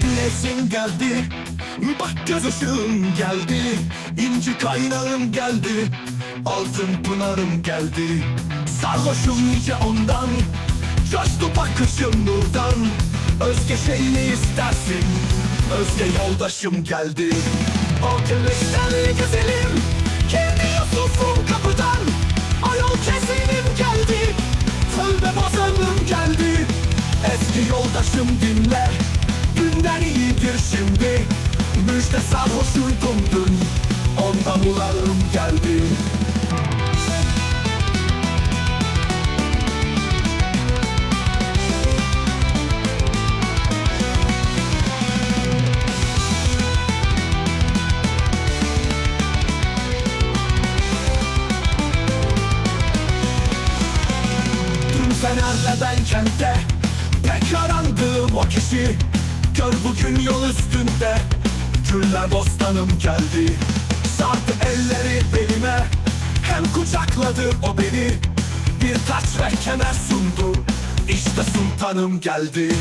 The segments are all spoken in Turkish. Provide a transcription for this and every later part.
güneşin geldi? Bak göz ışığım geldi. İnci kaynağım geldi. Altın pınarım geldi. Sarhoşum nice ondan. Coştu bakışım nurdan Özge şey ne istersin? Özge yoldaşım geldi. O gülüşten güzelim sarhoşuydum dün Ondan ularım geldi. Dün Fener'le ben kentte Pek arandığım o kişi. Gör bugün yol üstünde Güller bostanım geldi. Sardı elleri belime Hem kucakladı o beni. Bir taç ve kemer sundu İşte sultanım geldi.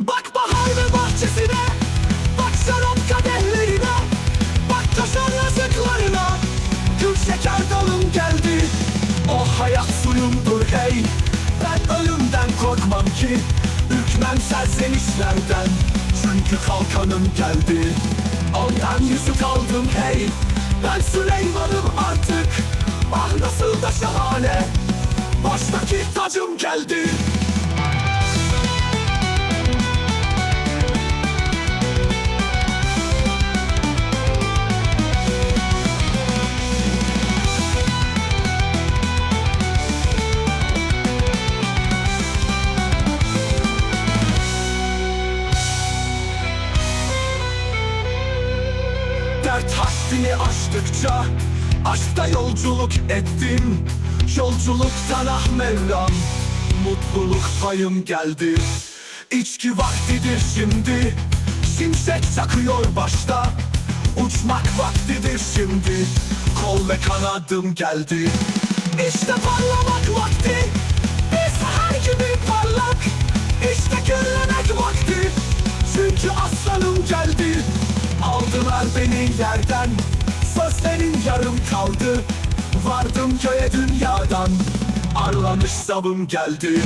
Bak bahar ve bahçesine Bak şarap kadehlerine Bak taşan yazıklarına. Gül şeker dalım geldi O hayat suyumdur hey. Ben ölümden korkmam ki Ürkmem serzenişlerden. Çünkü kalkanım geldi Ondan yüzük aldım hey. Ben Süleyman'ım artık. Ah nasıl da şahane. Baştaki tacım geldi Dert haddini aştıkça Aşkta yolculuk ettim. Yolculuktan ah Mevlam Mutluluk payım geldi. İçki vaktidir şimdi Şimşek çakıyor başta. Uçmak vaktidir şimdi Kol ve kanadım geldi. İşte parlamak vakti yerden. Sözlerin yarım kaldı. Vardım köye dünyadan. Arlanış sabım geldi